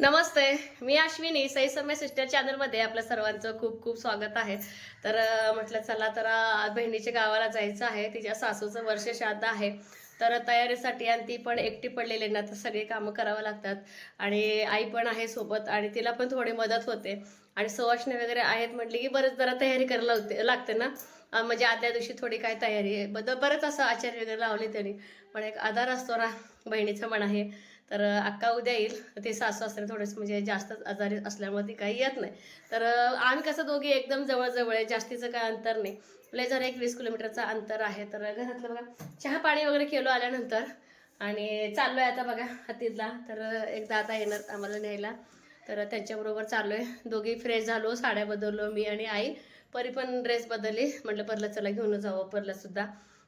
नमस्ते मी अश्विनी सई समय सिस्टर चॅनलमध्ये आपल्या सर्वांचं खूप खूप स्वागत आहे. तर म्हटलं चला तर बहिणीच्या गावाला जायचं आहे. तिच्या सासूचं वर्ष श्राद्ध आहे. तर तयारीसाठी आणि ती पण एकटी पडलेली आहे ना तर सगळी कामं करावं लागतात. आणि आई पण आहे सोबत आणि तिला पण थोडी मदत होते. आणि सुवासने वगैरे आहेत म्हटली की बरंच जरा तयारी करायला होते लागते ना. म्हणजे आदल्या दिवशी थोडी काय तयारी आहे. बद बरंच असं आचार्य वगैरे लावले त्यांनी. पण एक आधार असतो ना बहिणीचं म्हण आहे. तर अक्का उद्या येईल. ते सासू असताना थोडेसे म्हणजे जास्त आजारी असल्यामुळे ती काही येत नाही. तर आम्ही कसं दोघी एकदम जवळजवळ आहे. जास्तीचं काय अंतर नाही. लय जरा एक वीस किलोमीटरचं अंतर आहे. तर घरातलं बघा चहा पाणी वगैरे केलो आल्यानंतर आणि चाललोय आता बघा हत्तीतला तर एकदा आता येणार आम्हाला न्यायला. तर त्यांच्याबरोबर चाललोय. दोघी फ्रेश झालो साड्या बदललो मी आणि आई. परी पण ड्रेस बदलली. म्हटलं परला चला घेऊन जावं. परला सुद्धा.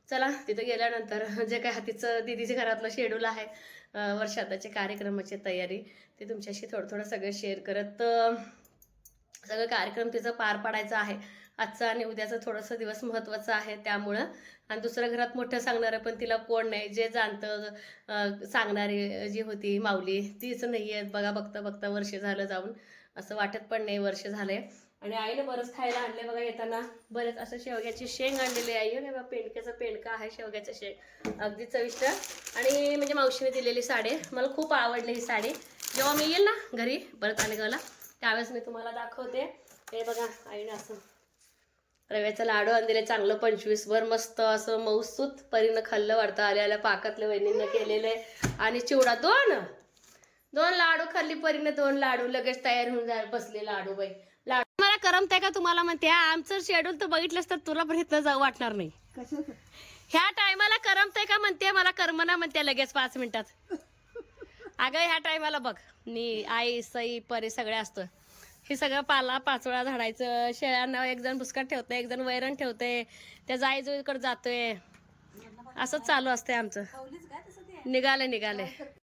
चला तिथं गेल्यानंतर जे काय हातीचं दिदीच्या घरातलं शेड्यूल आहे वर्षाताचे कार्यक्रमाची तयारी ते तुमच्याशी थोडं थोडं सगळं शेअर करत सगळं कार्यक्रम तिचं पार पाडायचं आहे. आजचा आणि उद्याचा थोडासा दिवस महत्त्वाचा आहे त्यामुळं. आणि दुसऱ्या घरात मोठं सांगणारं पण तिला कोण नाही. जे जाणतं सांगणारी जी होती माऊली तीच नाही आहे बघा बघता बघता वर्ष झालं जाऊन. असं वाटत पण नाही वर्ष झालंय. आणि आईने बरंच खायला आणले बघा येताना बरेच असं शेवग्याची शेंग आणलेली आई हे बघा पेंडक्याचं पेंडका आहे शेवग्याचं शेंग. अगदी चविष्ट. आणि म्हणजे मावशीने दिलेली साडी मला खूप आवडली ही साडी. जेव्हा मी येईल ना घरी परत आलेगावला त्यावेळेस मी तुम्हाला दाखवते. हे बघा आईने असं रव्याचं लाडू आणलेले चांगलं पंचवीस वर मस्त असं मऊसूत परीनं खाल्लं वाढतं आल्या आल्या पाकातल्या वहिनीनं केलेले आणि चिवडा दोन. दोन लाडू खाल्ली परीनं दोन लाडू लगेच तयार होऊन जा बसले लाडू बाई लाडू करमतंय का तुम्हाला म्हणते हा, आमचं शेड्यूल तर बघितलंस तर तुला पण इथं जाऊ वाटणार नाही. ह्या टायमाला करमतंय का म्हणते मला करमना म्हणते लगेच पाच मिनिटात. अगं ह्या टायमाला बघ. नी आई सई परी सगळे असतं हे सगळं पाला पाचोळा झाडायचं. शेळ्यांना एक जण बुसकाट ठेवतंय एक जण वैरण ठेवतंय. त्या जाईजुईकडे जातोय. असंच चालू असतंय आमचं. निघाले निघाले.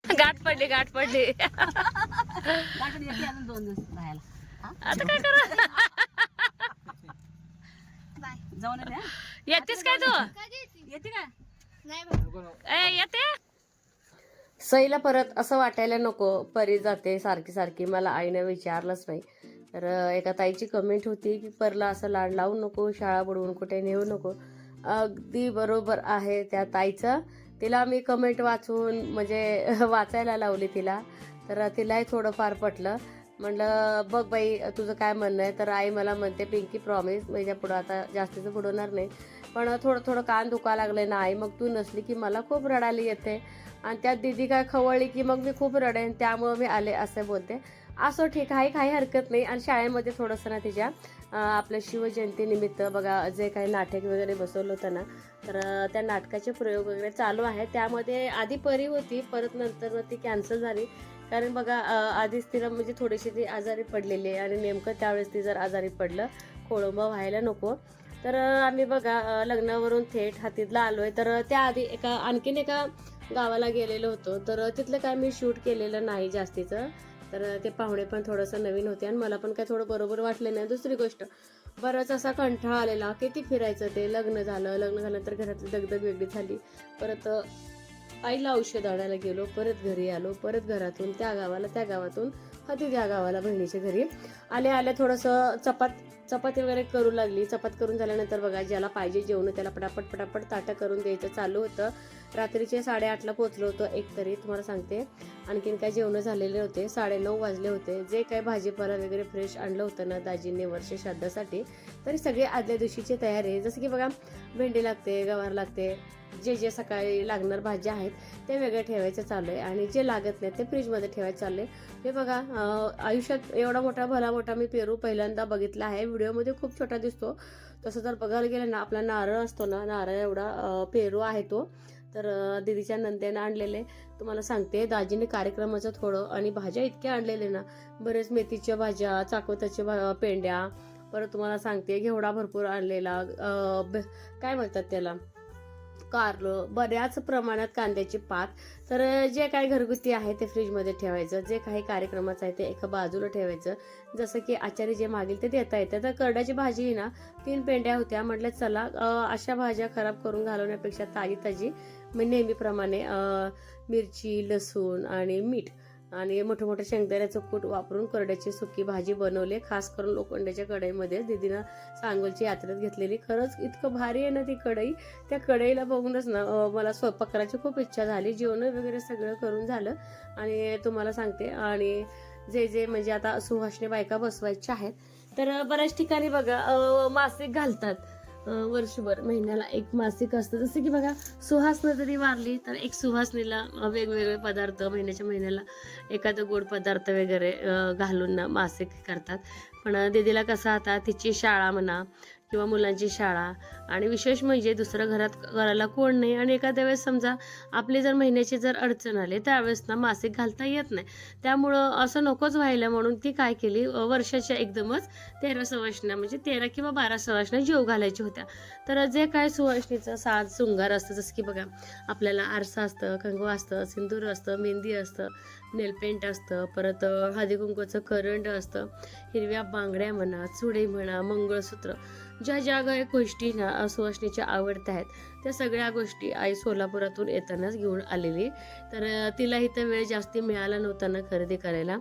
गाठ पडली गाठ पडली. दोन दिवस राहायला. आता काय करा? जाऊन येते येतेस काय तू? येते का? ए, येते? सईला परत असं वाटायला नको. परी जाते सारखी सारखी. मला आईने विचारलंच नाही. तर एका ताईची कमेंट होती की परला असं लाड लावू नको शाळा बुडवून कुठे नेऊ नको. अगदी बरोबर आहे त्या ताईचं. तिला मी कमेंट वाचून म्हणजे वाचायला लावली तिला. तर तिलाही थोडंफार पटलं. म्हणलं बघ बाई तुझं काय म्हणणं आहे? तर आई मला म्हणते पिंकी प्रॉमिस माझ्या पुढं आता जास्तीचं बुडवणार नाही. पण थोडं थोडं कान दुखा लागलंय ना आई मग तू नसली की मला खूप रडायला येते. आणि त्यात दिदी काय खवळली की मग मी खूप रडेन त्यामुळं मी आले असं बोलते. असं ठीक आहे काही हरकत नाही. आणि शाळेमध्ये थोडंसं ना तिच्या आपल्या शिवजयंतीनिमित्त बघा जे काही नाटक वगैरे बसवलं होतं ना तर त्या नाटकाचे प्रयोग वगैरे चालू आहे त्यामध्ये आधी परी होती परत नंतर ती कॅन्सल झाली. कारण बघा आधीच तिला म्हणजे थोडीशी ती आजारी पडलेली आहे आणि नेमकं त्यावेळेस ती जर आजारी पडलं खोळंबा व्हायला नको. तर आम्ही बघा लग्नावरून थेट हातीतला आलो आहे तर त्याआधी एका आणखीन एका गावाला गेलेलो होतो. तर तिथलं काय मी शूट केलेलं नाही जास्तीचं. तर ते पाहुणे पण थोडंसं नवीन होते आणि मला पण काय थोडं बरोबर वाटलं नाही. दुसरी गोष्ट बराच असा कंठाळा आलेला किती फिरायचं ते. लग्न झालं लग्न झाल्यानंतर घरातली दगदग वेगळी झाली. परत आईला औषध आणायला गेलो परत घरी आलो परत घरातून त्या गावाला त्या गावातून हती त्या गावाला बहिणीच्या घरी. आल्या आल्या थोडंसं चपात चपाती वगैरे करू लागली. चपात करून झाल्यानंतर बघा ज्याला पाहिजे जेवण त्याला पटापट पटापट ताटं करून द्यायचं चालू होतं. रात्रीचे साडेआठला पोचलो होतो एक तरी तुम्हाला सांगते. आणखीन काय जेवणं झालेले होते. साडेनऊ वाजले होते. जे काय भाजीपाला वगैरे फ्रेश आणलं होतं ना दाजींनी वर्ष श्राद्धासाठी तरी सगळे आदल्या दिवशीची तयारी आहे. जसं की बघा भेंडी लागते गवार लागते जे जे सकाळी लागणार भाज्या आहेत ते वेगळे ठेवायचं चालू आहे. आणि जे लागत नाही ते फ्रीजमध्ये ठेवायचं चाललं आहे. हे बघा आयुष्यात एवढा मोठा भला मोठा मी पेरू पहिल्यांदा बघितला आहे. व्हिडिओमध्ये खूप छोटा दिसतो. तसं जर बघायला गेलं ना आपला नारळ असतो ना नारळ एवढा पेरू आहे तो. तर दिदीच्या दीदीच्या नंद्यानं आणलेले. तुम्हाला सांगते दाजीने कार्यक्रमाचं थोडं आणि भाज्या इतक्या आणलेले ना बरेच मेथीच्या भाज्या चाकवताच्या भा- पेंड्या. परत तुम्हाला सांगते घेवडा भरपूर आणलेला. काय म्हणतात त्याला? कारलं बऱ्याच प्रमाणात कांद्याची पात. तर जे काही घरगुती आहे ते फ्रीजमध्ये ठेवायचं. जे काही कार्यक्रमाचं आहे ते एका बाजूला ठेवायचं. जसं की आचारी जे मागेल ते देता येतं तर करड्याची भाजी ही ना तीन पेंड्या होत्या. म्हटलं चला अशा भाज्या खराब करून घालवण्यापेक्षा ताजी ताजी मी नेहमीप्रमाणे मिरची लसूण आणि मीठ आणि मोठे मोठे शेंगदाण्याचं कूट वापरून करड्याची सुकी भाजी बनवली. खास करून लोखंडाच्या कढईमध्ये दीदीनं सांगोलची यात्रेत घेतलेली. खरंच इतकं भारी आहे ना ती कढई. त्या कढईला बघूनच ना मला स्वयंपाक करायची खूप इच्छा झाली. जेवण वगैरे सगळं करून झालं. आणि तुम्हाला सांगते आणि जे जे म्हणजे आता सुहासने बायका बसवायच्या आहेत तर बऱ्याच ठिकाणी बघा मासिक घालतात. वर्षभर महिन्याला एक मासिक असतं. जसं की बघा सुहासनं जरी वारली तर एक सुहासनीला वेगवेगळे पदार्थ महिन्याच्या महिन्याला एखादं गोड पदार्थ वगैरे घालून मासिक करतात. पण दिदीला दीदीला कसं आता तिची शाळा म्हणा किंवा मुलांची शाळा. आणि विशेष म्हणजे दुसरं घरात करायला कोण नाही. आणि एखाद्या वेळेस समजा आपली जर महिन्याची जर अडचण आली त्यावेळेस ना मासिक घालता येत नाही. त्यामुळं असं नकोच व्हायला म्हणून ती काय केली? वर्षाच्या एकदमच तेरा सवाशण्या म्हणजे तेरा किंवा बारा सवाशण्या जीव घालायच्या होत्या. तर जे काय सुवासणीचं साज शृंगार असतं जसं की बघा आपल्याला आरसा असतं कंगवा असतं सिंदूर असतं मेहंदी असतं नेलपेंट असतं परत हळदी कुंकूचं करंड असतं हिरव्या बांगड्या म्हणा चुडे म्हणा मंगळसूत्र ज्या ज्या काही गोष्टी ना सुवासणीच्या आवडत्या आहेत त्या सगळ्या गोष्टी आई सोलापुरातून येतानाच घेऊन आलेली. तर तिला इथं वेळ जास्ती मिळाला नव्हता ना खरेदी करायला.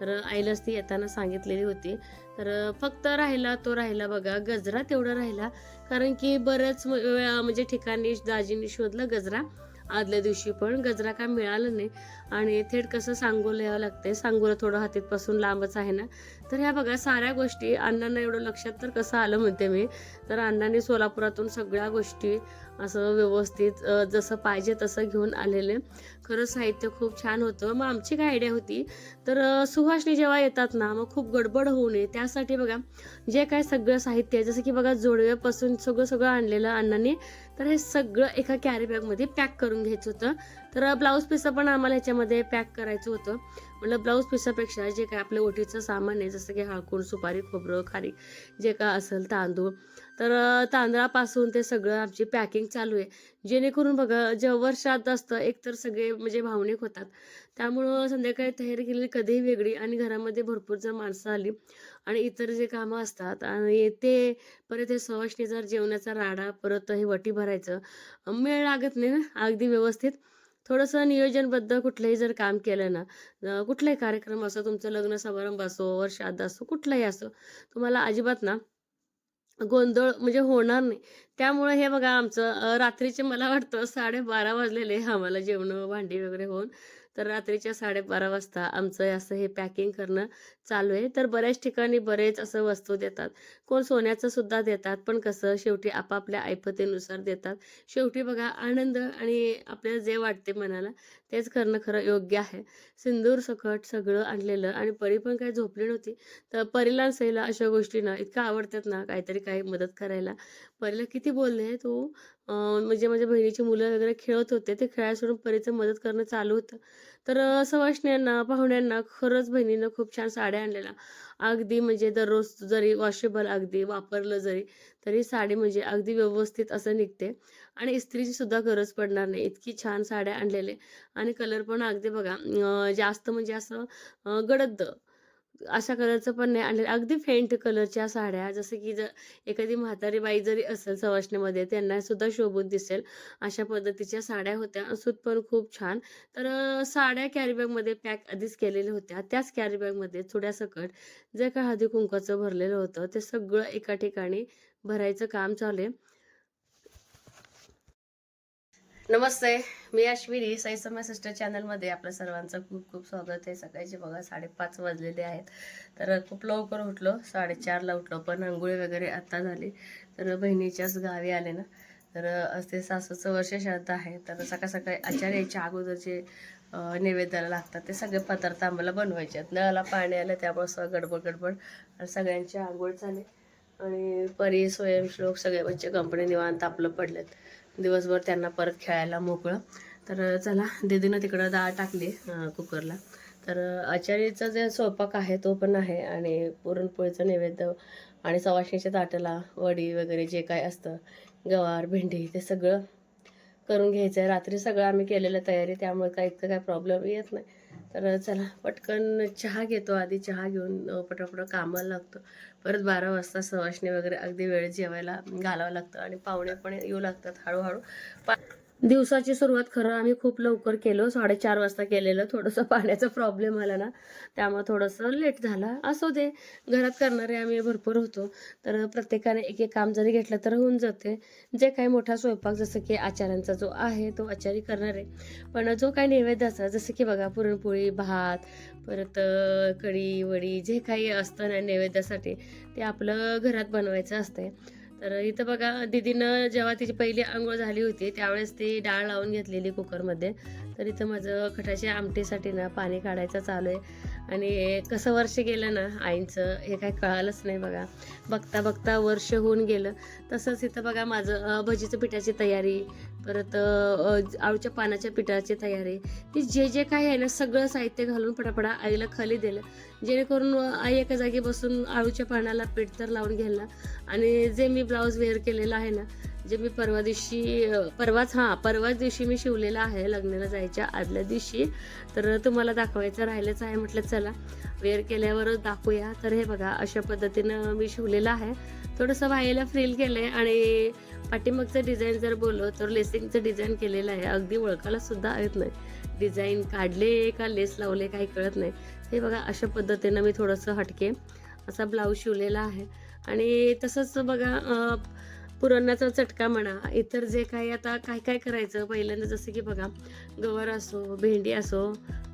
तर आईलाच ती येताना सांगितलेली होती. तर फक्त राहिला तो राहिला बघा गजरा तेवढा राहिला. कारण की बरंच म्हणजे ठिकाणी दाजींनी शोधलं गजरा. आदल्या दिवशी पण गजरा काय मिळालं नाही. आणि थेट कसं सांगोला यावं लागतंय? सांगोला थोडं हातीतपासून लांबच आहे ना? तर ह्या बघा साऱ्या गोष्टी अण्णांना एवढं लक्षात तर कसं आलं म्हणते मी. तर अण्णांनी सोलापुरातून सगळ्या गोष्टी असं व्यवस्थित जसं पाहिजे तसं घेऊन आलेले. खरं साहित्य खूप छान होतं. मग आमची काय आयडिया होती? तर सुहासनी जेव्हा येतात ना मग खूप गडबड होऊ नये. त्यासाठी बघा जे काय सगळं साहित्य आहे जसं की बघा जोडव्यापासून सगळं सगळं आणलेलं अण्णांनी. तर हे सगळं एका कॅरी बॅगमध्ये पॅक करून घ्यायचं होतं. तर ब्लाऊज पिसं पण आम्हाला ह्याच्यामध्ये पॅक करायचं होतं. म्हटलं ब्लाऊज पिसापेक्षा जे काय आपलं ओटीचं सामान आहे जसं की हळकूड सुपारी खोबरं खारी जे काय असेल तांदूळ. तर तांदळापासून ते सगळं आमची पॅकिंग चालू आहे. जेणेकरून बघा जेव्हा श्राद्ध असतं एकतर सगळे म्हणजे भावनिक होतात. त्यामुळं संध्याकाळी तयारी केलेली कधीही वेगळी आणि घरामध्ये भरपूर जर माणसं आली आणि इतर जे कामं असतात आणि ते परत हे सवाशनी जर जेवणाचा राडा परत हे वटी भरायचं मेळ लागत नाही ना अगदी व्यवस्थित. थोडंसं नियोजनबद्ध कुठलंही जर काम केलं ना कुठलाही कार्यक्रम असो तुमचं लग्न समारंभ असो वर्षाद असो कुठलाही असो तुम्हाला अजिबात ना गोंधळ म्हणजे होणार नाही. त्यामुळे हे बघा आमचं रात्रीचे मला वाटतं साडेबारा वाजलेले आम्हाला जेवण भांडी वगैरे होऊन. तर रात्रीच्या साडेबारा वाजता आमचं असं हे पॅकिंग करणं चालू आहे. तर बऱ्याच ठिकाणी बरेच असं वस्तू देतात. कोण सोन्याचं सुद्धा देतात पण कसं शेवटी आपापल्या ऐपतीनुसार देतात. शेवटी बघा आनंद आणि आपल्याला जे वाटते मनाला तेच करणं खरं योग्य आहे. सिंदूर सकट सगळं आणलेलं आणि परी पण काही झोपली नव्हती. तर परीला आणि सईला अशा गोष्टी ना इतक्या आवडतात ना काहीतरी काही मदत करायला. परीला किती बोलले तू म्हणजे माझ्या बहिणीची मुलं वगैरे खेळत होते. ते खेळायला सोडून परीचं मदत करणं चालू होतं. तर सवाशण्यांना पाहुण्यांना खरंच बहिणीनं खूप छान साड्या आणलेल्या. अगदी म्हणजे दररोज जरी वॉशेबल अगदी वापरलं जरी तरी साडी म्हणजे अगदी व्यवस्थित असं निघते. आणि इस्त्रीची सुद्धा गरज पडणार नाही. इतकी छान साड्या आणलेले. आणि कलर पण अगदी बघा जास्त म्हणजे असं गडद. अशा कलरचं पण नाही. आणलेलं अगदी फेंट कलरच्या साड्या जसं की जर एखादी म्हातारी बाई जरी असेल सवाष्णीमध्ये त्यांना सुद्धा शोभून दिसेल. अशा पद्धतीच्या साड्या होत्या. सूत पण खूप छान. तर साड्या कॅरीबॅगमध्ये पॅक आधीच केलेल्या होत्या. त्याच कॅरीबॅगमध्ये चुड्यासकट जे काय हळदी कुंकाचं भरलेलं होतं ते सगळं एका ठिकाणी भरायचं काम चालू आहे. नमस्ते मी अश्विनी साई समय सिस्टर चॅनलमध्ये आपल्या सर्वांचं खूप खूप स्वागत आहे. सकाळचे बघा साडेपाच वाजलेले आहेत. तर खूप लवकर उठलो साडेचारला उठलो पण आंघोळी वगैरे आत्ता झाली. तर बहिणीच्याच गावी आले ना. तर असते ते सासूचं वर्ष श्राद्ध आहे. तर सकाळ सकाळी आचार्य यायच्या अगोदरचे अं, नैवेद्याला लागतात. ते सगळे पदार्थ आम्हाला बनवायचे आहेत. नळाला पाणी आलं त्यामुळे सगळं गडबड गडबड. सगळ्यांची आंघोळ झाली. आणि परी स्वयंश्लोक सगळे बच्चे कंपनी निवांत आपलं पडलेत. दिवसभर त्यांना परत खेळायला मोकळं. तर चला दीदीनं तिकडं डाळ टाकली कुकरला. तर आचारीचा जे स्वयंपाक आहे तो पण आहे आणि पुरणपोळीचं नैवेद्य आणि सवाशणीच्या ताटाला वडी वगैरे जे काय असतं गवार भेंडी ते सगळं करून घ्यायचं आहे रात्री सगळं आम्ही केलेलं तयारी त्यामुळे काय इतकं काय प्रॉब्लेम येत नाही. तर चला पटकन चहा घेतो आधी चहा घेऊन पटापट कामाला लागतो. परत बारा वाजता सवाशणी वगैरे अगदी वेळ जेवायला घालावं लागतं आणि पाहुणे पण येऊ लागतात हळूहळू. पा दिवसाची सुरुवात खरं आम्ही खूप लवकर केलो. साडेचार वाजता केलेलं. थोडंसं पाण्याचा प्रॉब्लेम आला ना. त्यामुळे थोडंसं लेट झाला. असू दे. घरात करणारे आम्ही भरपूर होतो. तर प्रत्येकाने एक एक काम जरी घेतलं तर होऊन जाते. जे काही मोठा स्वयंपाक जसं की आचार्यांचा जो आहे तो आचारी करणार. आहे पण जो काही नैवेद्याचा जसं की बघा पुरणपोळी भात परत अं, कढी वडी जे काही असतं ना नैवेद्यासाठी ते आपलं घरात बनवायचं असतंय. तर इथं बघा दीदीनं जेव्हा तिची पहिली आंघोळ झाली होती त्यावेळेस ती डाळ लावून घेतलेली कुकरमध्ये तर इथं माझं खटाच्या आमटीसाठी ना पाणी काढायचं चालू आहे. आणि कसं वर्ष गेलं ना आईंचं हे काय कळालंच नाही बघा. बघता बघता वर्ष होऊन गेलं. तसंच इथं बघा माझं भजीचं पिठाची तयारी परत आळूच्या पानाच्या पिठाची तयारी. ती जे जे काही आहे ना सगळं साहित्य घालून पटापटा आईला खाली दिलं. जेणेकरून आई एका जागी बसून आळूच्या पानाला पीठ तर लावून घ्यायला आणि जे मी ब्लाऊज वेअर केलेलं आहे ना जे मी परवा दिवशी परवाच हां परवाच दिवशी मी शिवलेलं आहे लग्नाला जायच्या आदल्या दिवशी. तर तुम्हाला दाखवायचं राहिलंच आहे म्हटलं चला वेअर केल्यावरच दाखवूया. तर हे बघा अशा पद्धतीनं मी शिवलेलं आहे. थोडंसं बाहेरला फ्रील केलं आहे आणि पाठीमागचं डिझाईन जर बोललो तर लेसिंगचं डिझाईन केलेलं आहे. अगदी ओळखायला सुद्धा येत नाही. डिझाईन काढले का लेस लावले काही कळत नाही. हे बघा अशा पद्धतीनं मी थोडंसं हटके असा ब्लाऊज शिवलेला आहे. आणि तसंच बघा पुरणाचा चटका म्हणा इतर जे काही आता काय काय करायचं? पहिल्यांदा जसं की बघा गवार असो भेंडी असो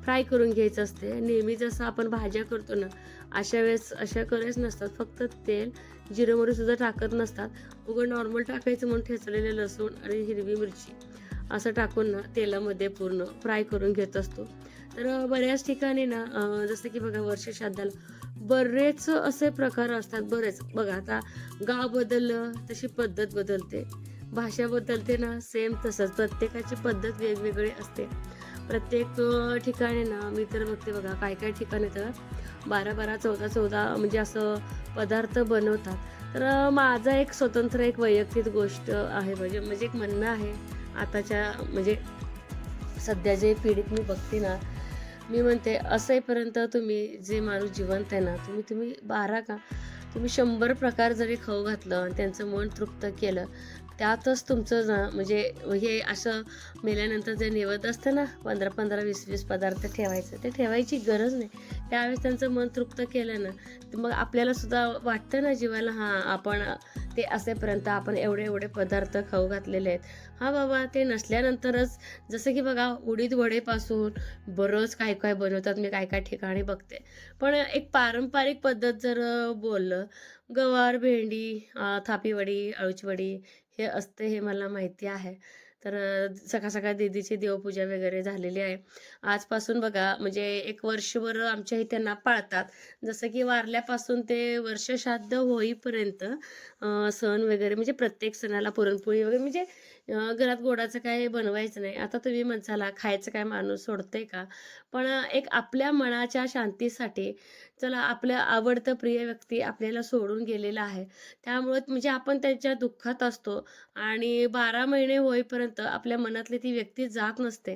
फ्राय करून घ्यायचं असते. नेहमी जसं आपण भाज्या करतो ना अशा वेळेस अशा करायच नसतात. फक्त तेल जिरं मोहरी सुद्धा टाकत नसतात. उघड नॉर्मल टाकायचं म्हणून ठेचलेले लसूण आणि हिरवी मिरची असं टाकून ना तेलामध्ये पूर्ण फ्राय करून घेत असतो. तर बऱ्याच ठिकाणी ना जसं की बघा वर्ष श्राद्धाला बरेच असे प्रकार असतात बरेच. बघा आता गाव बदललं तशी पद्धत बदलते. भाषा बदलते ना सेम तसंच. प्रत्येकाची पद्धत वेगवेगळी असते. प्रत्येक ठिकाणी ना मी तर बघते बघा काय काय ठिकाणी तर बारा बारा चौदा चौदा म्हणजे असं पदार्थ बनवतात. तर माझा एक स्वतंत्र एक वैयक्तिक गोष्ट आहे. म्हणजे म्हणजे एक म्हणणं आहे आताच्या म्हणजे सध्या जे पिढीत मी बघते ना मी म्हणते असेपर्यंत तुम्ही जे माणूस जिवंत आहे ना तुम्ही तुम्ही बारा का? तुम्ही शंभर प्रकार जरी खाऊ घातलं आणि त्यांचं मन तृप्त केलं त्यातच तुमचं ना म्हणजे हे असं मेल्यानंतर जे निवत असतं ना पंधरा पंधरा वीस वीस पदार्थ ठेवायचं ते ठेवायची गरज नाही. त्यावेळेस त्यांचं मन तृप्त केलं ना तर मग आपल्याला सुद्धा वाटतं ना जीवाला हां आपण ते असेपर्यंत आपण एवढे एवढे पदार्थ खाऊ घातलेले आहेत. हा बाबा ते नसल्यानंतरच जसं की बघा उडीद वडेपासून बरंच काय काय बनवतात मी काय काय ठिकाणी बघते. पण एक पारंपरिक पद्धत जर बोललं गवार भेंडी थापीवडी अळूचवडी हे असते हे मला माहिती आहे. तर सकाळ सकाळ दीदीची देवपूजा वगैरे झालेली आहे. आजपासून बघा म्हणजे एक वर्षभर आमच्या इथे ना पाळतात. जसं की वारल्यापासून ते वर्ष श्राद्ध होईपर्यंत सण वगैरे म्हणजे प्रत्येक सणाला पुरणपोळी वगैरे म्हणजे घरात गोडाचं काय बनवायचं नाही. आता तुम्ही म्हणसाला खायचं काय माणूस सोडतंय का? पण एक आपल्या मनाच्या शांतीसाठी चला आपल्या आवडतं प्रिय व्यक्ती आपल्याला सोडून गेलेला आहे. त्यामुळे म्हणजे आपण त्यांच्या दुःखात असतो आणि बारा महिने होईपर्यंत आपल्या मनातली ती व्यक्ती जात नसते.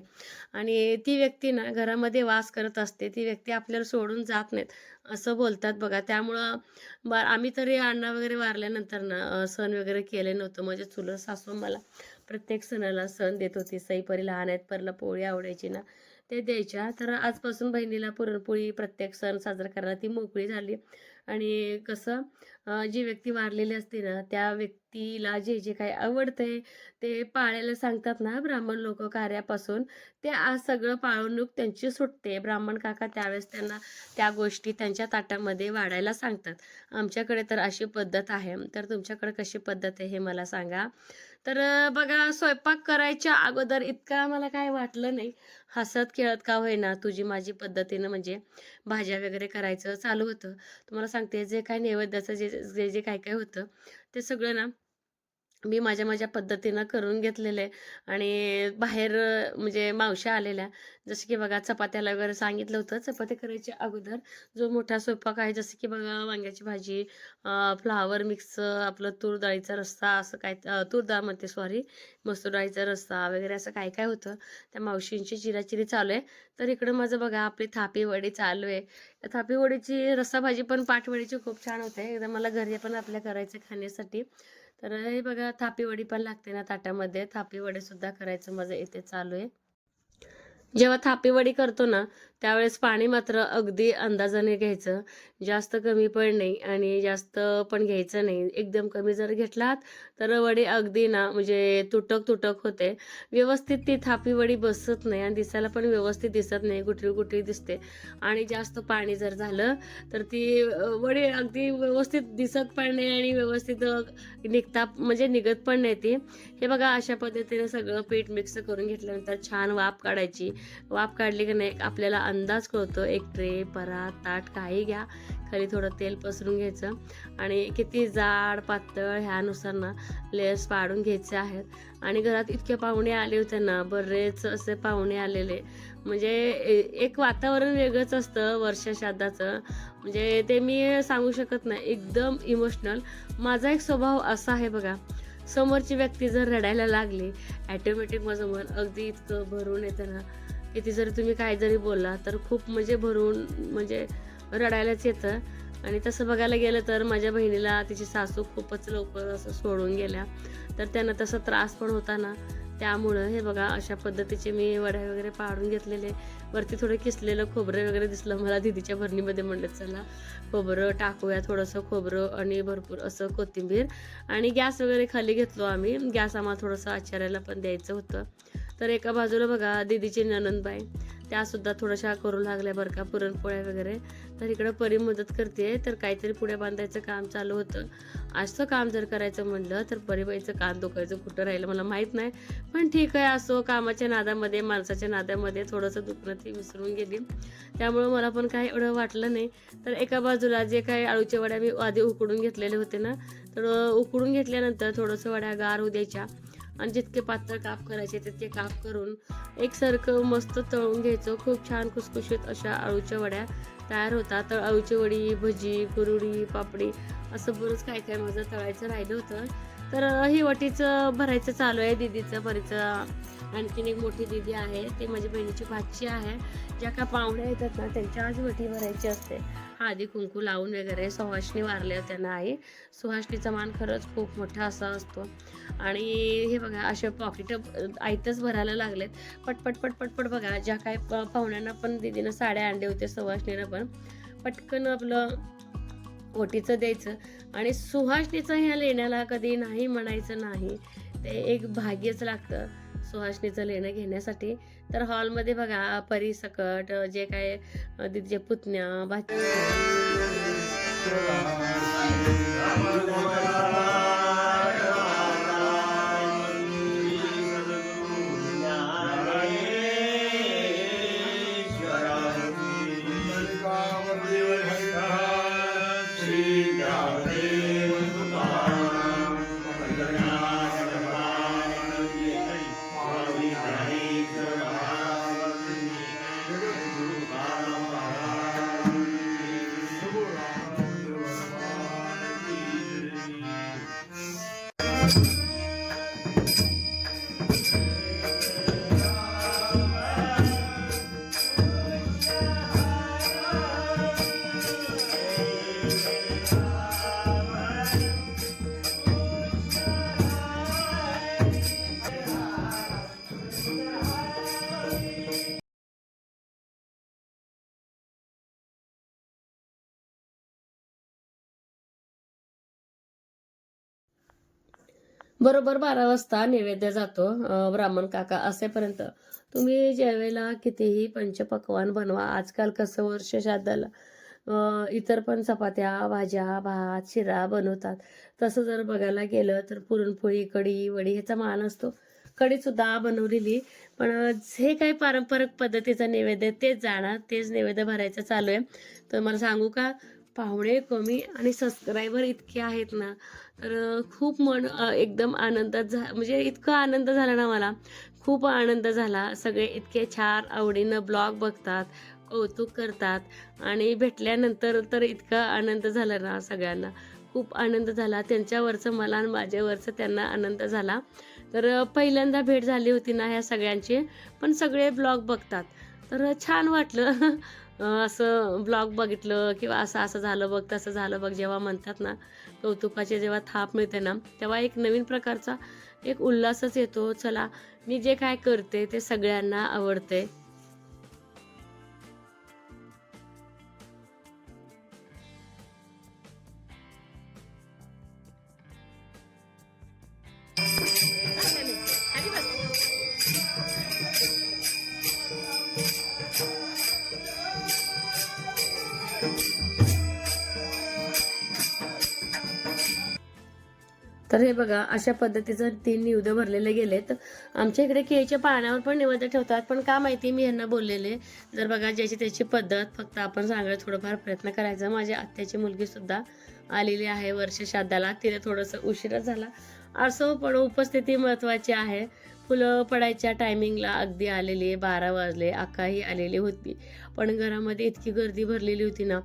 आणि ती व्यक्ती ना घरामध्ये वास करत असते. ती व्यक्ती आपल्याला सोडून जात नाहीत. असं बोलतात बघा. त्यामुळं बा आम्ही तरी अण्णा वगैरे वारल्यानंतर ना सण वगैरे केले नव्हतं. माझ्या चुलत सासू मला प्रत्येक सणाला सण देत होती. सईपरी लहान आहेत परला पोळी आवडायची ना ते द्यायच्या. तर आजपासून बहिणीला पुरणपोळी प्रत्येक सण साजरा करायला ती मोकळी झाली. आणि कसं जी व्यक्ती वारलेली असते ना त्या व्यक्ती तिला जे जे काही आवडतंय ते पाळायला सांगतात ना ब्राह्मण लोक कार्यापासून ते आज सगळं पाळवणूक त्यांची सुटते. ब्राह्मण काका त्यावेळेस त्यांना त्या गोष्टी त्यांच्या ताटामध्ये वाढायला सांगतात. आमच्याकडे तर अशी पद्धत आहे. तर तुमच्याकडे कशी पद्धत आहे हे मला सांगा. तर बघा स्वयंपाक करायच्या अगोदर इतका मला काय वाटलं नाही. हसत खेळत का होईना तुझी माझी पद्धतीनं म्हणजे भाज्या वगैरे करायचं चालू होतं. तुम्हाला सांगते जे काय नैवेद्याचं जे जे जे काय काय होतं ते सगळं ना मी माझ्या माझ्या पद्धतीनं करून घेतलेले आणि बाहेर म्हणजे मावश्या आलेल्या. जसं की बघा चपात्याला वगैरे सांगितलं होतं. चपात्या करायच्या अगोदर जो मोठा स्वयंपाक आहे जसं की बघा वांग्याची भाजी फ्लावर मिक्स आपलं तूर डाळीचा रस्सा असं काय तूर डाळ म्हणते सॉरी मसूर डाळीचा रस्सा वगैरे असं काय काय होतं. त्या मावशींची चिराचिरी चालू आहे. तर इकडं माझं बघा आपली थापी वडी चालू आहे. थापीवडीची थापी वडीची रस्सा भाजी पण पाठवडीची खूप छान होते. एकदा मला घरी पण आपल्या करायचं खाण्यासाठी. तर हे बघा थापीवडी पण लागते ना ताटामध्ये. थापीवडी सुद्धा करायचं माझं इथे चालू आहे. जेव्हा थापीवडी करतो ना त्यावेळेस पाणी मात्र अगदी अंदाजाने घ्यायचं. जास्त कमी पण नाही आणि जास्त पण घ्यायचं नाही. एकदम कमी जर घेतलात तर वडी अगदी ना म्हणजे तुटक तुटक होते. व्यवस्थित ती थापी वडी बसत नाही आणि दिसायला पण व्यवस्थित दिसत नाही. गुटरी गुटरी दिसते. आणि जास्त पाणी जर झालं तर ती वडी अगदी व्यवस्थित दिसत पण नाही आणि व्यवस्थित निघता म्हणजे निघत पण नाही ती. हे बघा अशा पद्धतीने सगळं पीठ मिक्स करून घेतल्यानंतर छान वाफ काढायची. वाफ काढली की नाही आपल्याला अंदाज कळतो. एक ट्रे परात ताट काही घ्या. खाली थोडं तेल पसरून घ्यायचं. आणि किती जाड पातळ ह्यानुसार ना लेयर्स पाडून घ्यायचे आहेत. आणि घरात इतके पाहुणे आले होते ना बरेच असे पाहुणे आलेले. म्हणजे एक वातावरण वेगळंच असतं वर्षश्राद्धाचं म्हणजे ते मी सांगू शकत नाही. एकदम इमोशनल माझा एक स्वभाव असा आहे बघा. समोरची व्यक्ती जर रडायला लागली ॲटोमॅटिक माझं मन अगदी इतकं भरून येतं ना. किती जरी तुम्ही काय जरी बोलला तर खूप म्हणजे भरून म्हणजे रडायलाच येतं. आणि तसं बघायला गेलं तर माझ्या बहिणीला तिची सासू खूपच लवकर असं सोडून गेल्या. तर त्यांना तसा त्रास पण होता ना. त्यामुळं हे बघा अशा पद्धतीचे मी वड्या वगैरे पाडून घेतलेले. वरती थोडं किसलेलं खोबरं वगैरे दिसलं मला दिदीच्या भरणीमध्ये म्हणलं चला खोबरं टाकूया थोडंसं खोबरं आणि भरपूर असं कोथिंबीर आणि गॅस वगैरे खाली घेतलो आम्ही. गॅस आम्हाला थोडंसं आचार्याला पण द्यायचं होतं. तर एका बाजूला बघा दीदीची ननंदबाई. त्यासुद्धा थोड्याशा करू लागल्या बरं का पुरणपोळ्या वगैरे. तर इकडं परी मदत करते तर काहीतरी पुढे बांधायचं काम चालू होतं. असं काम जर करायचं म्हणलं तर परीबाईचं कान दुखायचं कुठं राहिलं मला माहीत नाही. पण ठीक आहे असो कामाच्या नादामध्ये माणसाच्या नादामध्ये थोडंसं दुखणं ती विसरून गेली. त्यामुळं मला पण काही एवढं वाटलं नाही. तर एका बाजूला जे काही आळूच्या वड्या मी आधी उकडून घेतलेले होते ना तर उकडून घेतल्यानंतर थोडंसं वड्या गार होऊ द्यायच्या. आणि जितके पातळ काप करायचे तितके काप करून एकसारखं मस्त तळून घ्यायचं. खूप छान खुसखुशीत अशा अळूच्या वड्या तयार होतात. तर अळूची वडी भजी कुरुडी पापडी असं बरंच काय काय माझं तळायचं राहिलं होतं. तर ही वटीचं भरायचं चालू आहे दीदीचं भरीचं आणखीन एक मोठी दीदी आहे ती माझी बहिणीची भाची आहे. ज्या का पाहुण्या येतात ना त्यांच्या आज वटी भरायची असते. हळदी कुंकू लावून वगैरे सुहासनी वारले त्यांना आई. सुहासनीचा मान खरंच खूप मोठा असा असतो. आणि हे बघा असे पॉकेट आयतच भरायला लागलेत. पटपट पटपट पट बघा ज्या काय प- पाहुण्यांना पण दिदीनं साड्या आणले होते सुहासनीनं पण. पटकन आपलं ओटीचं द्यायचं. आणि सुहासनीचं ह्या लेण्याला कधी नाही म्हणायचं नाही. ते एक भाग्यच लागतं सुहासनीचं लेणं घेण्यासाठी. तर हॉलमध्ये बघा परिसकट जे काय अ, दीदीचे पुतण्या भाची बरोबर बारा वाजता नैवेद्य जातो ब्राह्मण काका असेपर्यंत. तुम्ही ज्यावेळेला कितीही पंचपक्वान बनवा आजकाल कसं वर्ष श्राद्धाला इतर पण चपात्या भाज्या भात शिरा बनवतात. तसं जर बघायला गेलं तर पुरणपोळी कढी वडी ह्याचा मान असतो. कढी सुद्धा बनवलेली. पण जे काही पारंपरिक पद्धतीचं नैवेद्य तेच जाणार तेच नैवेद्य भरायचं चालू आहे. तर मला सांगू का पाहुणे कमी आणि सबस्क्रायबर इतके आहेत ना तर खूप मन एकदम आनंदात झा म्हणजे इतका आनंद झाला ना मला. खूप आनंद झाला. सगळे इतके छान आवडीनं ब्लॉग बघतात कौतुक करतात आणि भेटल्यानंतर तर इतका आनंद झाला ना सगळ्यांना. खूप आनंद झाला. त्यांच्यावरचं मला आणि माझ्यावरचं त्यांना आनंद झाला. तर पहिल्यांदा भेट झाली होती ना ह्या सगळ्यांची पण सगळे ब्लॉग बघतात. तर छान वाटलं. असं ब्लॉग बघितलं किंवा असं असं झालं बघ तसं झालं बघ जेव्हा म्हणतात ना कौतुकाचे जेव्हा थाप मिळते ना तेव्हा एक नवीन प्रकारचा एक उल्हासच येतो. चला मी जे काय करते ते सगळ्यांना आवडते. तर हे बघा अशा पद्धतीचं तीन निवेद्य भरलेले गेलेत. आमच्या इकडे केळीच्या पाण्यावर पण निवद ठेवतात पण का माहिती मी यांना बोललेले. जर बघा ज्याची त्याची पद्धत फक्त आपण सांगायला थोडंफार प्रयत्न करायचा. माझ्या आत्याची मुलगीसुद्धा आलेली आहे वर्ष श्राद्धाला. तिला थोडंसं उशिरा झाला. असो पण उपस्थिती महत्वाची आहे. फुलं पडायच्या टायमिंगला अगदी आलेली बारा वाजले आकाही आलेली होती. पण घरामध्ये इतकी गर्दी भरलेली होती ना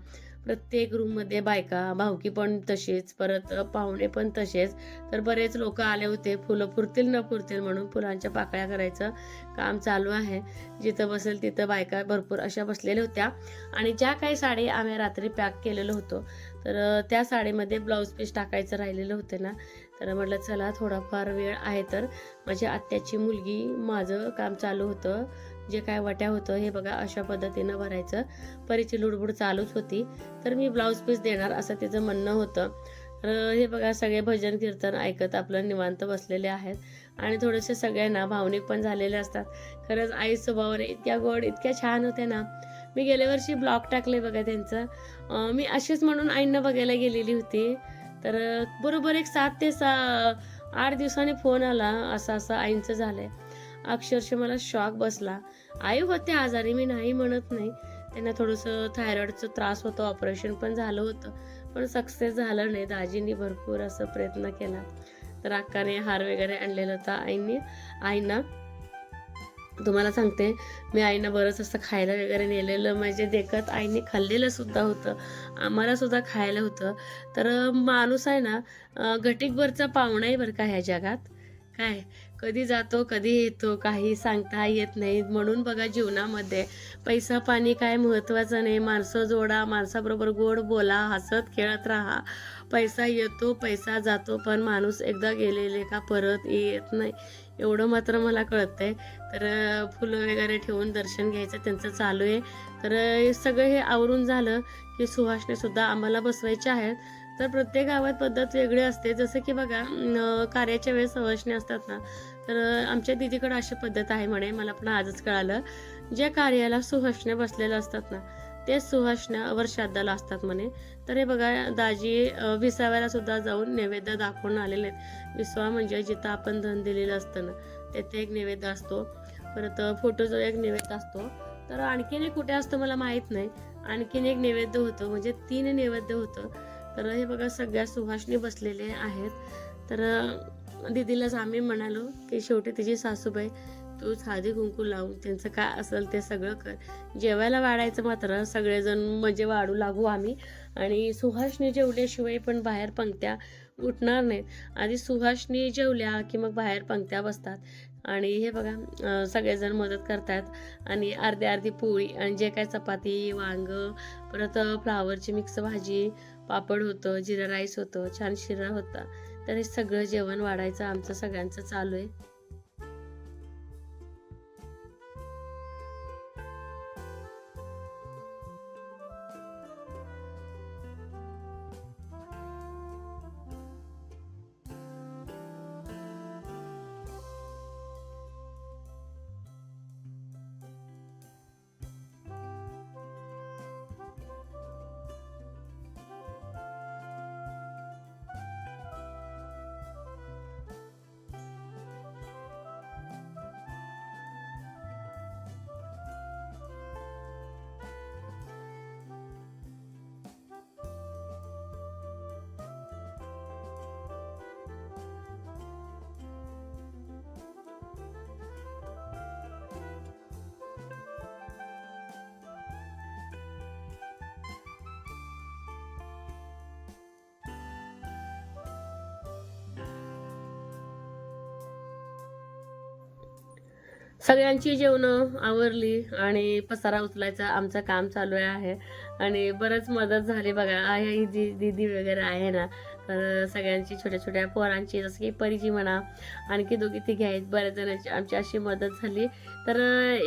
प्रत्येक रूममध्ये बायका भावकी पण तशीच परत पाहुणे पण तसेच. तर बरेच लोक आले होते फुलं पुरतील न पुरतील म्हणून फुलांच्या पाकळ्या करायचं काम चालू आहे. जिथं बसेल तिथं बायका भरपूर अशा बसलेल्या होत्या. आणि ज्या काही साडी आम्ही रात्री पॅक केलेलो होतो तर त्या साडीमध्ये ब्लाऊज पीस टाकायचं राहिलेलं होते ना. तर म्हटलं चला थोडाफार वेळ आहे तर माझ्या आत्याची मुलगी माझं काम चालू होतं. जे काय वाट्या होतं हे बघा अशा पद्धतीनं भरायचं. परीची लुडबुड चालूच होती. तर मी ब्लाऊज पीस देणार असं तिचं म्हणणं होतं. तर हे बघा सगळे भजन कीर्तन ऐकत आपलं निवांत बसलेले आहेत. आणि थोडेसे सगळ्यांना भावनिक पण झालेले असतात. खरंच आई स्वभावाने इतक्या गोड इतक्या छान होत्या ना. मी गेल्या वर्षी ब्लॉग टाकले बघा त्यांचं. मी अशीच म्हणून आईंना बघायला गेलेली होती. तर बरोबर एक सात ते सा आठ दिवसांनी फोन आला असं असं आईंचं झालंय. अक्षरशः मला शॉक बसला. आई होते आजारी मी नाही म्हणत नाही. त्यांना थोडंसं थायरॉईडचं त्रास होतं ऑपरेशन पण झालं होतं. पण सक्सेस झालं नाही. दाजींनी भरपूर असं प्रयत्न केला. तर अक्काने हार वगैरे आणलेला होता आईने. आईना तुम्हाला सांगते मी आईनं बरंच असं खायला वगैरे नेलेलं. म्हणजे देखत आईने खाल्लेलं सुद्धा होतं. आम्हाला सुद्धा खायला होतं. तर माणूस आहे ना घटिकभरचा पाहुणाही बरं का ह्या जगात. काय? कधी जातो कधी येतो काही सांगता येत नाही. म्हणून बघा जीवनामध्ये पैसा पाणी काय महत्त्वाचं नाही. माणसं जोडा माणसाबरोबर गोड बोला हसत खेळत राहा. पैसा येतो पैसा जातो पण माणूस एकदा गेलेले का परत येत नाही. एवढं मात्र मला कळतंय. तर फुलं वगैरे ठेवून दर्शन घ्यायचं त्यांचं चालू आहे. तर सगळं हे आवरून झालं की सुहासने सुद्धा आम्हाला बसवायचे आहेत. तर प्रत्येक गावात पद्धत वेगळी असते. जसं की बघा कार्याच्या वेळेस सवासणी असतात ना. तर आमच्या दिदीकडे अशी पद्धत आहे म्हणे. मला पण आजच कळालं. ज्या कार्याला सुहासण्या बसलेल्या असतात ना ते सुहासण्या वर्षादाला असतात म्हणे. तर हे बघा दाजी विसाव्याला सुद्धा जाऊन नैवेद्य दाखवून आलेले आहेत. विसवा म्हणजे जिथं आपण धन दिलेलं असतं ना तेथे एक नैवेद्य असतो. परत फोटोजो एक नैवेद्य असतो. तर आणखीन एक कुठे असतो मला माहीत नाही. आणखीन एक नैवेद्य होतं म्हणजे तीन नैवेद्य होतं. तर हे बघा सगळ्या सुहासनी बसलेले आहेत. तर दिदीलाच दीदीलाच आम्ही म्हणालो की शेवटी तिची सासूबाई तूच हळदी कुंकू लावून त्यांचं काय असेल ते सगळं कर. जेवायला वाढायचं मात्र सगळेजण म्हणजे वाढू लागू आम्ही. आणि सुहासनी जेवल्याशिवाय पण बाहेर पंक्त्या उठणार नाहीत. आधी सुहासनी जेवल्या की मग बाहेर पंक्त्या बसतात. आणि हे बघा सगळेजण मदत करतात. आणि अर्धी अर्धी पोळी आणि जे काय चपाती वांग परत फ्लावरची मिक्स भाजी पापड होतं जिरा राईस होतं छान शिरा होता. तर हे सगळं जेवण वाढायचं आमचं सगळ्यांचं चालू आहे. सगळ्यांची जेवणं आवरली आणि पसारा उचलायचा आमचं काम चालू आहे. आणि बरंच मदत झाली बघा. आहे ही दी दीदी वगैरे आहे ना तर सगळ्यांची छोट्या छोट्या पोरांची जसं की परीची म्हणा आणखी दोघी तिघे आहेत. बऱ्याच जणांची आमची अशी मदत झाली. तर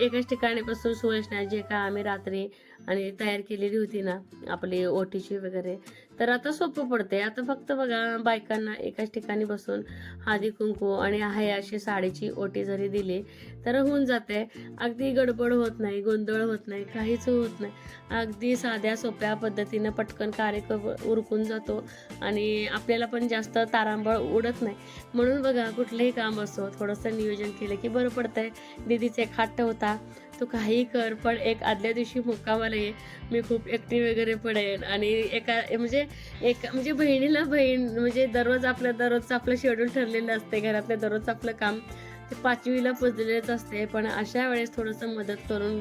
एकाच ठिकाणीपासून सुवर्ण जे का आम्ही रात्री आणि तयार केलेली होती ना आपली ओटीची वगैरे. तर आता सोपं पडते आता फक्त बघा बायकांना एकाच ठिकाणी बसून हादी कुंकू आणि आहे अशी साडीची ओटी जरी दिली तर होऊन जाते अगदी गडबड होत नाही गोंधळ होत नाही काहीच होत नाही. अगदी साध्या सोप्या पद्धतीनं पटकन कार्यक्रम उरकून जातो आणि आपल्याला पण जास्त तारांबळ उडत नाही. म्हणून बघा कुठलंही काम असो थोडंसं नियोजन केलं की बरं पडतंय. दीदीचा एक हट्ट होता. तू काही कर पण एक आदल्या दिवशी मुक्कामाला ये मी खूप एकटी वगैरे पडेन आणि एका म्हणजे एक म्हणजे बहिणीला बहीण म्हणजे दररोज आपलं दररोजचं आपलं शेड्यूल ठरलेलं असते घरातलं दररोजचं आपलं काम ते पाचवीला पुजलेलंच असते पण अशा वेळेस थोडंसं मदत करून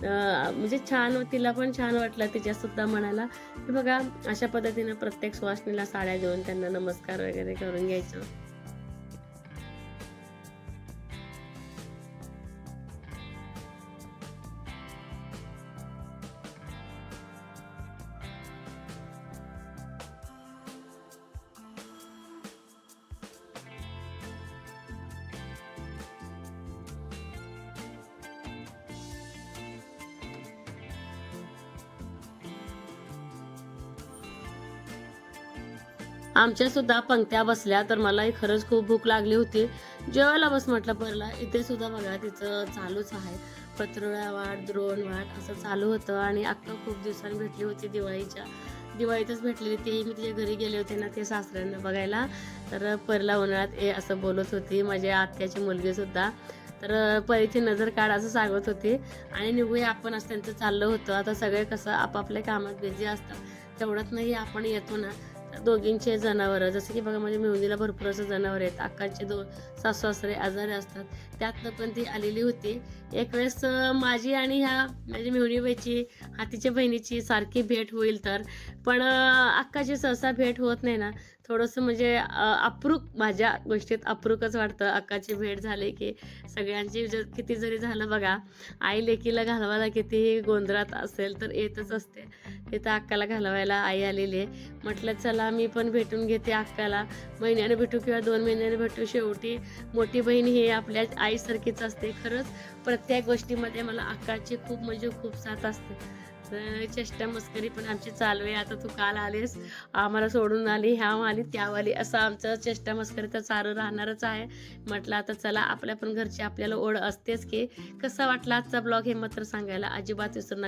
म्हणजे छान तिला पण छान वाटलं तिच्यासुद्धा मनाला. की बघा अशा पद्धतीनं प्रत्येक सुवासनीला साड्या देऊन त्यांना नमस्कार वगैरे करून घ्यायचं. आमच्या सुद्धा पंक्त्या बसल्या तर मलाही खरंच खूप भूक लागली होती. जेवायला बस म्हटलं परला इथे सुद्धा बघा तिचं चालूच आहे. पत्रोळ्या वाट द्रोण वाट असं चालू होतं आणि अक्का खूप दिवसांनी भेटली होती दिवाळीच्या. दिवाळीतच भेटलेली ती मी तिच्या घरी गेले होते ना ते सासऱ्यांना बघायला. तर परला उन्हाळ्यात ए असं बोलत होती. माझ्या आत्याची मुलगी सुद्धा. तर परीची नजर काढ असं सांगत होती. आणि निघूया आपण असं त्यांचं चाललं होतं. आता सगळे कसं आपापल्या कामात बिझी असतात. तेवढ्यात नाही आपण येतो ना. दोघींचे जनावरं जसं की बघा म्हणजे माझ्या मेहुंदीला भरपूर असं जनावर आहेत. अक्कांचे दोन सासू सासरे आजारी असतात. त्यातनं पण ती आलेली होती. एक वेळेस माझी आणि ह्या म्हणजे माझ्या मेहुणीबाईची हातीच्या बहिणीची सारखी भेट होईल तर. पण अक्काची सहसा भेट होत नाही ना. थोडंसं म्हणजे अं, अप्रूप माझ्या गोष्टीत अप्रूकच वाटतं. अक्काची भेट झाली की सगळ्यांची ज किती जरी झालं बघा आई लेकीला घालवायला कितीही गोंधळात असेल तर येतच असते. तिथं अक्काला घालवायला आई आलेली आहे. म्हटलं चला मी पण भेटून घेते अक्काला. महिन्याने भेटू किंवा दोन महिन्याने भेटू. शेवटी मोठी बहीण ही आपल्या आईसारखीच असते. खरंच प्रत्येक गोष्टीमध्ये मला अक्काची खूप म्हणजे खूप साथ असते. तर चेष्टा मस्करी पण आमची चालू आहे. आता तू काल आलीस. आम्हाला सोडून आली ह्या आली त्या आली असं आमचं चेष्टा मस्करी तर चालू राहणारच आहे. म्हटलं आता चला आपल्या पण घरची आपल्याला ओढ असतेच की. कसा वाटला आजचा ब्लॉग हे मात्र सांगायला अजिबात विसरू नका.